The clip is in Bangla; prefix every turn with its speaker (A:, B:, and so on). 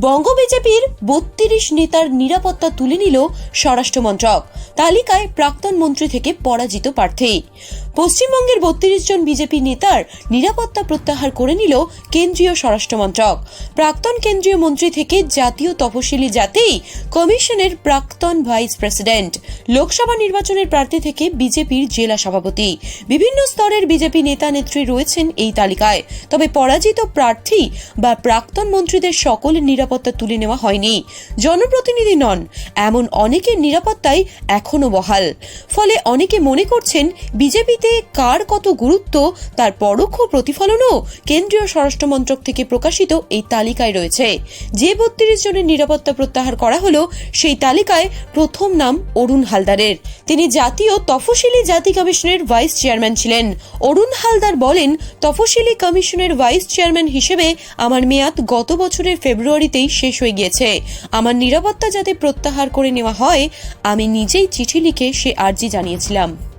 A: বঙ্গ বিজেপির বত্রিশ নেতার নিরাপত্তা তুলে নিল স্বরাষ্ট্রমন্ত্রক তালিকায় প্রাক্তন মন্ত্রী থেকে পরাজিত প্রার্থী। পশ্চিমবঙ্গের বত্রিশ জন বিজেপি নেতার নিরাপত্তা প্রত্যাহার করে নিল কেন্দ্রীয় স্বরাষ্ট্রমন্ত্রক প্রাক্তন কেন্দ্রীয় মন্ত্রী থেকে জাতীয় তপশিলি জাতি কমিশনের প্রাক্তন ভাইস প্রেসিডেন্ট, লোকসভা নির্বাচনের প্রার্থী থেকে বিজেপির জেলা সভাপতি। বিভিন্ন স্তরের বিজেপি নেতা নেত্রী রয়েছেন এই তালিকায়। তবে পরাজিত প্রার্থী বা প্রাক্তন মন্ত্রীদের সকলের নিরাপত্তা তুলে নেওয়া হয়নি। জনপ্রতিনিধি নন, এমন অনেকের নিরাপত্তাই এখনও বহাল। ফলে অনেকে মনে করছেন, বিজেপিতে কার কত গুরুত্ব, তার পরোক্ষ প্রতিফলনও কেন্দ্রীয় স্বরাষ্ট্রমন্ত্রক থেকে প্রকাশিত এই তালিকায় রয়েছে। যে বত্রিশ জনের নিরাপত্তা প্রত্যাহার করা হলো, সেই তালিকায় প্রথম নাম অরুণ হালদারের। তিনি জাতীয় তফসিলি জাতি কমিশনের ভাইস চেয়ারম্যান ছিলেন। অরুণ হালদার বলেন, তফসিলি কমিশনের ভাইস চেয়ারম্যান হিসেবে আমার মেয়াদ গত বছরের ফেব্রুয়ারিতেই শেষ হয়ে গিয়েছে। আমার নিরাপত্তা যাতে প্রত্যাহার করে নেওয়া হয়, আমি নিজেই চিঠি লিখে সে আর্জি জানিয়েছিলাম।